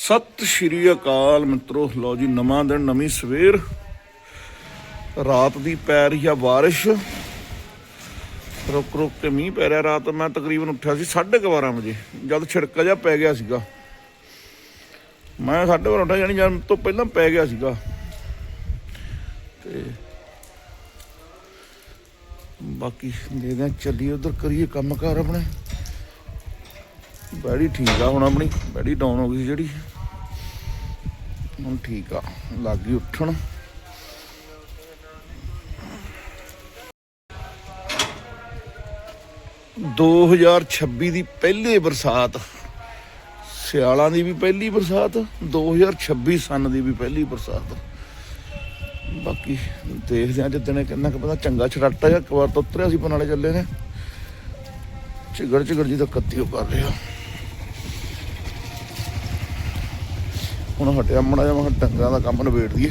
ਸਤਿ ਸ਼੍ਰੀ ਅਕਾਲ ਮਿੱਤਰੋ। ਲਓ ਜੀ, ਨਵਾਂ ਦਿਨ, ਨਵੀਂ ਸਵੇਰ। ਰਾਤ ਦੀ ਪੈ ਰਹੀ ਆ ਬਾਰਿਸ਼। ਰੁਕ ਰੁਕ ਕੇ ਮੀਂਹ ਪੈ ਰਿਹਾ। ਰਾਤ ਮੈਂ ਤਕਰੀਬਨ ਉੱਠਿਆ ਸੀ 12:30 ਵਜੇ। ਜਦ ਛਿੜਕਾ ਜਿਹਾ ਪੈ ਗਿਆ ਸੀਗਾ। ਮੈਂ 12:30 ਉੱਠਿਆ, ਯਾਨੀ ਜਦ ਤੋਂ ਪਹਿਲਾਂ ਪੈ ਗਿਆ ਸੀਗਾ। ਤੇ ਬਾਕੀ ਦੇਖਦੇ ਹਾਂ, ਚੱਲੀਏ ਉਧਰ, ਕਰੀਏ ਕੰਮ ਕਾਰ ਆਪਣੇ। ਬੈੜੀ ਠੀਕ ਆ ਹੁਣ ਆਪਣੀ। ਬੈੜੀ ਡਾਊਨ ਹੋ ਗਈ ਸੀ ਜਿਹੜੀ। ਹੁਣ ਠੀਕ ਆ, ਲੱਗ ਗਈ ਉੱਠਣ। ਦੋ ਹਜ਼ਾਰ ਛੱਬੀ ਦੀ ਪਹਿਲੀ ਬਰਸਾਤ, ਸਿਆਲਾਂ ਦੀ ਵੀ ਪਹਿਲੀ ਬਰਸਾਤ 2026 ਸਨ ਦੀ ਵੀ ਪਹਿਲੀ ਬਰਸਾਤ। ਬਾਕੀ ਦੇਖਦੇ ਆ ਜਿੱਦਣੇ ਕਿੰਨਾ ਕੁ ਪਤਾ ਚੰਗਾ ਛੜਾਟਾ ਜਾਂ ਇੱਕ ਵਾਰ ਤਾਂ ਉਤਰਿਆ ਸੀ, ਪਨਾਲੇ ਚੱਲੇ ਨੇ। ਝਿਗੜ ਚਿਗੜ ਜੀ ਤਾਂ ਕੱਤੀ ਉਹ ਕਰ ਰਿਹਾ। ਹੁਣ ਹਟਿਆ ਮੜਾ ਜਾ ਮੈਂ ਡੰਗਰਾਂ ਦਾ ਕੰਮ ਨਿਬੇੜ ਦਈਏ।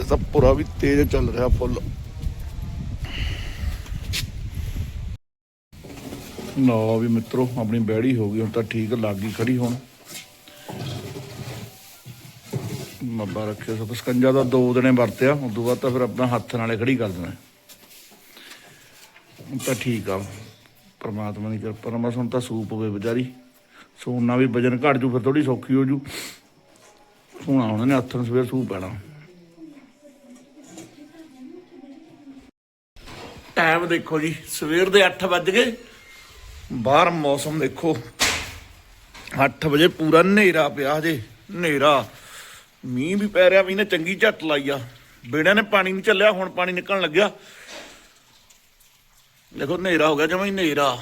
ਇਹ ਪੂਰਾ ਵੀ ਤੇਜ਼ ਚੱਲ ਰਿਹਾ ਫੁੱਲ। ਨਾ ਵੀ ਮਿੱਤਰੋ, ਆਪਣੀ ਬੈੜੀ ਹੋ ਗਈ, ਹੁਣ ਤਾਂ ਠੀਕ ਲੱਗ ਗਈ ਖੜੀ ਹੁਣ। ਮੱਬਾ ਰੱਖਿਆ ਸੋ ਸਕੰਜਾ ਦਾ ਦੋ ਦਿਨੇ ਵਰਤਿਆ, ਉਸ ਤੋਂ ਬਾਅਦ ਤਾਂ ਫਿਰ ਆਪਣਾ ਹੱਥ ਨਾਲੇ ਖੜੀ ਕਰ ਦੇਣਾ। ਹੁਣ ਤਾਂ ਠੀਕ ਆ, ਪਰਮਾਤਮਾ ਦੀ ਕਿਰਪਾ ਨਾਲ ਹੁਣ ਤਾਂ ਸੂਪ ਹੋਵੇ ਵਿਚਾਰੀ। ਸੋਨਾ ਵੀ ਵਜਨ ਘਟ ਜੂ, ਫਿਰ ਥੋੜੀ ਸੌਖੀ ਹੋ ਜੂ। ਸੋਣਾ ਉਹਨਾਂ ਨੇ ਹੱਥ ਨੂੰ ਸਵੇਰ ਸੂ ਪੈਣਾ ਟਾਈਮ ਦੇਖੋ ਜੀ, ਸਵੇਰ ਦੇ 8 ਵੱਜ ਗਏ। ਬਾਹਰ ਮੌਸਮ ਦੇਖੋ। 8 ਵਜੇ ਪੂਰਾ ਹਨੇਰਾ ਪਿਆ ਜੇ ਹਨੇਰਾ। ਮੀਂਹ ਵੀ ਪੈ ਰਿਹਾ, ਮੀਂਹ ਨੇ ਚੰਗੀ ਝੱਟ ਲਾਈ ਆ। ਬੇੜਿਆਂ ਨੇ ਪਾਣੀ ਨਹੀਂ ਚੱਲਿਆ, ਹੁਣ ਪਾਣੀ ਨਿਕਲਣ ਲੱਗਿਆ। ਦੇਖੋ ਹਨੇਰਾ ਹੋ ਗਿਆ, ਜਮਾਂ ਹੀ ਹਨੇਰਾ।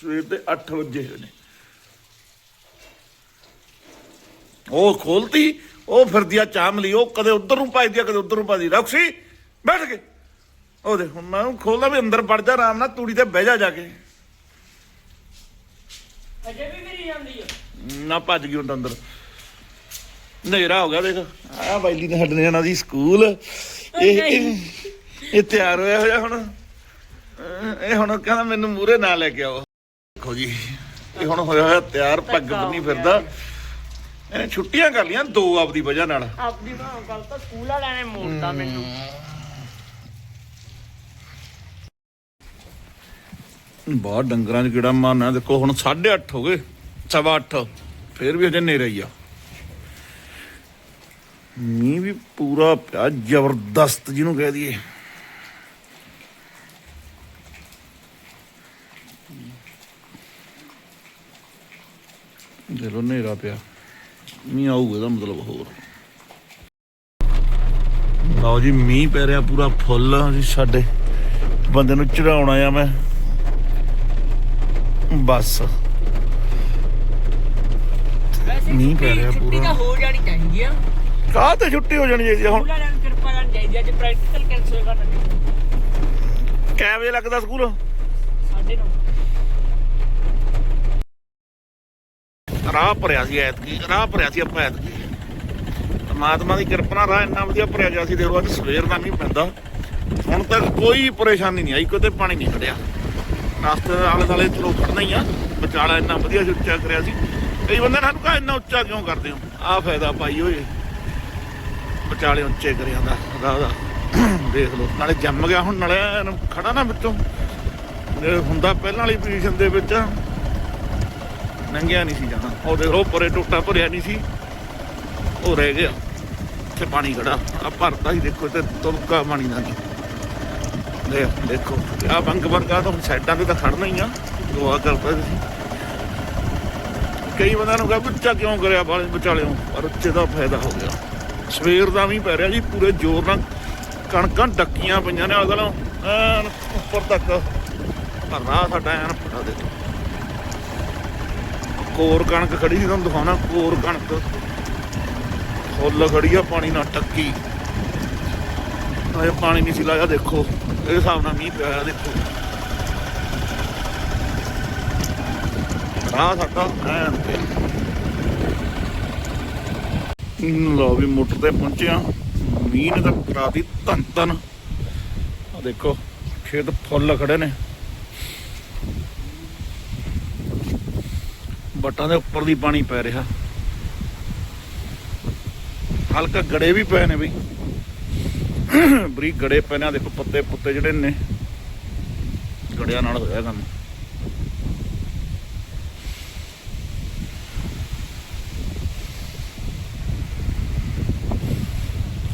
ਸਵੇਰ ਦੇ 8 ਵਜੇ ਹੋਏ ਨੇ। ਉਹ ਖੋਲਤੀ ਉਹ ਫਿਰਦੀ ਆ ਚਾਮਲੀ ਉਹ ਕਦੇ ਉਧਰ ਨੂੰ ਭੱਜਦੀ ਆ ਕਦੇ ਉਧਰ ਨੂੰ ਭੱਜਦੀ ਰੌਕਸੀ ਬੈਠ ਕੇ। ਉਹ ਦੇ ਹੁਣ ਮੈਂ ਖੋਲਦਾ ਵੀ ਅੰਦਰ ਵੜ ਜਾ ਆਰਾਮ ਨਾਲ ਤੂੜੀ ਤੇ ਬਹਿ ਜਾ ਜਾ ਕੇ। ਅਜੇ ਵੀ ਮੇਰੀ ਜਾਂਦੀ ਆ? ਨਾ ਭੱਜ ਗਈ ਤਾਂ ਅੰਦਰ। ਹਨੇਰਾ ਹੋ ਗਿਆ ਦੇਖ। ਆ ਬਾਈਲੀ ਨੇ ਛੱਡਣੇ ਜਾਣਾ ਸੀ ਸਕੂਲ। ਇਹ ਇਹ- ਤਿਆਰ ਹੋਇਆ ਹੋਇਆ ਹੁਣ। ਇਹ ਹੁਣ ਕਹਿੰਦਾ ਮੈਨੂੰ ਮੂਰੇ ਨਾ ਲੈ ਕੇ ਆਓ। ਦੇਖੋ ਜੀ ਇਹ ਹੁਣ ਹੋਇਆ ਹੋਇਆ ਤਿਆਰ ਪੱਗ ਬੰਨੀ ਫਿਰਦਾ। ਇਹਨੇ ਛੁੱਟੀਆਂ ਕਰ ਲੀਆਂ ਦੋ ਆਪਦੀ ਵਜ੍ਹਾ ਨਾਲ। ਆਪਦੀ ਨਾ ਗੱਲ ਤਾਂ ਸਕੂਲ ਵਾਲਿਆਂ ਨੇ ਮੋੜਤਾ ਮੈਨੂੰ। ਬਾਹਰ ਡੰਗਰਾਂ 'ਚ ਕਿਹੜਾ ਮਾਰਨਾ ਦੇਖੋ ਹੁਣ 8:30 ਹੋ ਗਏ ਸਵਾ 8 ਫੇਰ ਵੀ ਅਜੇ ਹਨੇਰਾ ਹੀ ਆ। ਮੀਂਹ ਵੀ ਪੂਰਾ ਪਿਆ ਜ਼ਬਰਦਸਤ ਜਿਹਨੂੰ ਕਹਿ ਦਈਏ। ਦੇ ਲੋ ਹਨੇਰਾ ਪਿਆ। ਮੀਂਹ ਆਊਗਾ ਇਹਦਾ ਮਤਲਬ ਹੋਰ। ਲਓ ਜੀ ਮੀਂਹ ਪੈ ਰਿਹਾ ਪੂਰਾ ਫੁੱਲ ਜੀ ਸਾਡੇ ਬੰਦੇ ਨੂੰ ਚੜਾਉਣਾ ਆ ਮੈਂ। ਬਸ। ਮੀਂਹ ਪੈ ਰਿਹਾ ਪੂਰਾ। ਤਾਂ ਹੋ ਜਾਣੀ ਚਾਹੀਦੀ ਆ। ਕਾਹ ਤੇ ਛੁੱਟੀ ਹੋ ਜਾਣੀ ਚਾਹੀਦੀ ਆ ਹੁਣ? ਕਿਰਪਾ ਨਾਲ ਚਾਹੀਦੀ ਆ ਜੇ ਪ੍ਰੈਕਟੀਕਲ ਕੈਨਸਲ ਕਰਨਾ ਚਾਹੀਦਾ ਕੈ ਵਜੇ ਲੱਗਦਾ ਸਕੂਲ? 9:30 ਰਾਹ ਭਰਿਆ ਸੀ ਐਤਕੀ, ਰਾਹ ਭਰਿਆ ਸੀ ਆਪਾਂ ਐਤਕੀ। ਪਰਮਾਤਮਾ ਦੀ ਕਿਰਪਾ ਨਾਲ ਰਾਹ ਇੰਨਾ ਵਧੀਆ ਭਰਿਆ ਗਿਆ ਸੀ, ਦੇਖੋ ਅੱਜ ਸਵੇਰ ਦਾ ਮੀਂਹ ਪੈਂਦਾ। ਹੁਣ ਤੱਕ ਕੋਈ ਪਰੇਸ਼ਾਨੀ ਨਹੀਂ ਆਈ, ਕਿਤੇ ਪਾਣੀ ਨਹੀਂ ਖੜਿਆ। ਰਸਤੇ ਦੇ ਆਲੇ ਦੁਆਲੇ ਚਲੋ ਖੜਨਾ ਹੀ ਆ, ਵਿਚਾਲਾ ਇੰਨਾ ਵਧੀਆ ਸੀ, ਉੱਚਾ ਕਰਿਆ ਸੀ। ਕਈ ਬੰਦੇ ਸਾਨੂੰ ਕਹਾ, ਇੰਨਾ ਉੱਚਾ ਕਿਉਂ ਕਰਦੇ ਹੋ? ਆਹ ਫਾਇਦਾ ਪਾਈ ਹੋਏ ਵਿਚਾਲੇ ਉੱਚੇ ਕਰਿਆ ਦਾ ਰਾਹ ਦਾ। ਦੇਖ ਲਓ, ਨਾਲੇ ਜੰਮ ਗਿਆ ਹੁਣ, ਨਾਲੇ ਐਨ ਖੜਾ ਨਾ ਵਿੱਚੋਂ। ਹੁੰਦਾ ਪਹਿਲਾਂ ਵਾਲੀ ਪੋਜੀਸ਼ਨ ਦੇ ਵਿੱਚ। ਨੰਗਿਆ ਨਹੀਂ ਸੀ ਜਾਣਾ। ਉਹ ਦੇਖੋ, ਪਰੇ ਟੁੱਟਾ ਭਰਿਆ ਨਹੀਂ ਸੀ। ਉਹ ਰਹਿ ਗਿਆ। ਤੇ ਪਾਣੀ ਖੜਾ। ਆ ਭਰਤਾ ਹੀ ਦੇਖੋ ਤੇ ਤੁਲਕਾ ਪਾਣੀ ਦਾ ਨਹੀਂ ਦੇਖੋ। ਆ ਬੰਗ ਬੰਗਾ ਤਾਂ ਸਾਈਡਾਂ ਤੇ ਤਾਂ ਖੜਨਾ ਹੀ ਆ। ਦੁਆ ਕਰਦਾ ਸੀ। ਕਈ ਬੰਦਿਆਂ ਨੂੰ ਕਹਾਂ ਉੱਚਾ ਕਿਉਂ ਕਰਿਆ ਬਾਲੇ ਵਿਚਾਲਿਓ? ਪਰ ਉੱਚੇ ਦਾ ਫਾਇਦਾ ਹੋ ਗਿਆ। ਸਵੇਰ ਦਾ ਵੀ ਪੈ ਰਿਹਾ ਜੀ, ਪੂਰੇ ਜ਼ੋਰ ਨਾਲ। ਕਣਕਾਂ ਡੱਕੀਆਂ ਪਈਆਂ ਨੇ, ਅਗਲ ਐਨ ਉੱਪਰ ਤੱਕ। ਪਰ ਰਾਹ ਸਾਡਾ ਐਨ ਫਟਾ ਦੇ ਕੋਰ ਕਣਕ ਖੜੀ ਸੀ, ਤੁਹਾਨੂੰ ਦਿਖਾਉਣਾ, ਕੋਰ ਕਣਕ। ਫੁੱਲ ਖੜੀ ਆ, ਪਾਣੀ ਨਾਲ ਟੱਕੀ। ਇਹ ਪਾਣੀ ਨਹੀਂ ਸੀ ਲਾਇਆ, ਦੇਖੋ ਇਹ ਹਿਸਾਬ ਨਾਲ ਮੀਂਹ ਪਿਆ ਦੇਖੋ। ਰਾਹ ਸਾਡਾ ਐਨ ਪਿਆ ਲੋ ਵੀ ਮੋਟਰ ਤੇ ਪਹੁੰਚਿਆ ਮੀਂਹ ਨੇ ਤਾਂ ਕਰਾਤੀ ਧੰਨ ਧੰਨ ਆ ਦੇਖੋ, ਖੇਤ ਫੁੱਲ ਖੜੇ ਨੇ। ਬੱਟਾਂ ਦੇ ਉੱਪਰ ਦੀ ਪਾਣੀ ਪੈ ਰਿਹਾ। ਹਲਕਾ ਗੜੇ ਵੀ ਪਏ ਨੇ ਬਈ। ਬਰੀਕ ਗੜੇ ਪਏ ਨੇ ਦੇਖੋ ਪੱਤੇ ਪੁੱਤੇ ਜਿਹੜੇ ਨੇ। ਗੜਿਆਂ ਨਾਲ ਹੋਇਆ ਕੰਮ।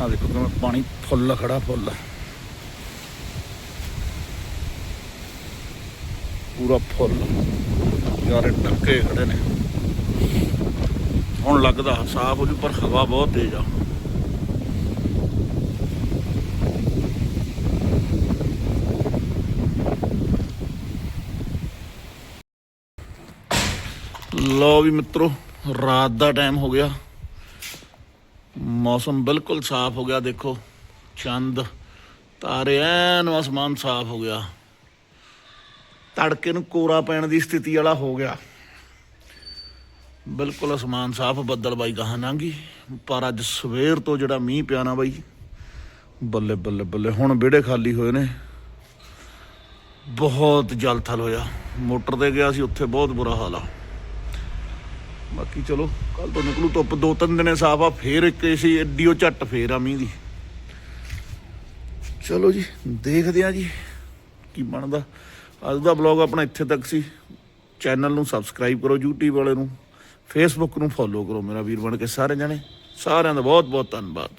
ਆ ਦੇਖੋ ਕਿਵੇਂ ਪਾਣੀ ਫੁੱਲ, ਖੜਾ ਫੁੱਲ। ਪੂਰਾ ਫੁੱਲ। ਯਾਰੇ ਟੱਕੇ ਖੜੇ ਨੇ। ਹੁਣ ਲੱਗਦਾ ਸਾਫ਼ ਹੋ ਜੂ, ਪਰ ਹਵਾ ਬਹੁਤ ਤੇਜ਼ ਆ। ਲੋ ਵੀ ਮਿੱਤਰੋ, ਰਾਤ ਦਾ ਟਾਈਮ ਹੋ ਗਿਆ। ਮੌਸਮ ਬਿਲਕੁਲ ਸਾਫ਼ ਹੋ ਗਿਆ, ਦੇਖੋ। ਚੰਦ, ਤਾਰੇ ਐਨ ਅਸਮਾਨ ਸਾਫ਼ ਹੋ ਗਿਆ। ਤੜਕੇ ਨੂੰ ਕੋਰਾ ਪੈਣ ਦੀ ਸਥਿਤੀ ਵਾਲਾ ਹੋ ਗਿਆ। ਬਿਲਕੁਲ ਅਸਮਾਨ ਸਾਫ਼, ਬੱਦਲ ਬਾਈ ਗਾਹਾਂ ਲੰਘੀ। ਪਰ ਅੱਜ ਸਵੇਰ ਤੋਂ ਜਿਹੜਾ ਮੀਂਹ ਪਿਆ ਨਾ ਬਾਈ, ਬੱਲੇ ਬੱਲੇ ਬੱਲੇ, ਹੁਣ ਵਿਹੜੇ ਖਾਲੀ ਹੋਏ ਨੇ। ਬਹੁਤ ਜਲਥਲ ਹੋਇਆ। ਮੋਟਰ ਤੇ ਗਿਆ ਸੀ, ਉੱਥੇ ਬਹੁਤ ਬੁਰਾ ਹਾਲ ਆ। ਬਾਕੀ ਚਲੋ ਕੱਲ ਤੋਂ ਨਿਕਲੂ ਧੁੱਪ। ਦੋ ਤਿੰਨ ਦਿਨੇ ਸਾਫ਼ ਆ, ਫੇਰ ਇੱਕ ਸੀ ਏਡੀ ਉਹ ਝੱਟ ਫੇਰ ਆ ਮੀਂਹ ਦੀ। ਚਲੋ ਜੀ, ਦੇਖਦੇ ਆ ਜੀ, ਕੀ ਬਣਦਾ। ਅੱਜ ਦਾ ਬਲੌਗ ਆਪਣਾ ਇੱਥੇ ਤੱਕ ਸੀ। ਚੈਨਲ ਨੂੰ ਸਬਸਕ੍ਰਾਈਬ ਕਰੋ YouTube ਵਾਲੇ ਨੂੰ ਫੇਸਬੁੱਕ ਨੂੰ ਫੋਲੋ ਕਰੋ ਮੇਰਾ ਵੀਰ ਬਣ ਕੇ ਸਾਰੇ ਜਣੇ। ਸਾਰਿਆਂ ਦਾ ਬਹੁਤ ਬਹੁਤ ਧੰਨਵਾਦ।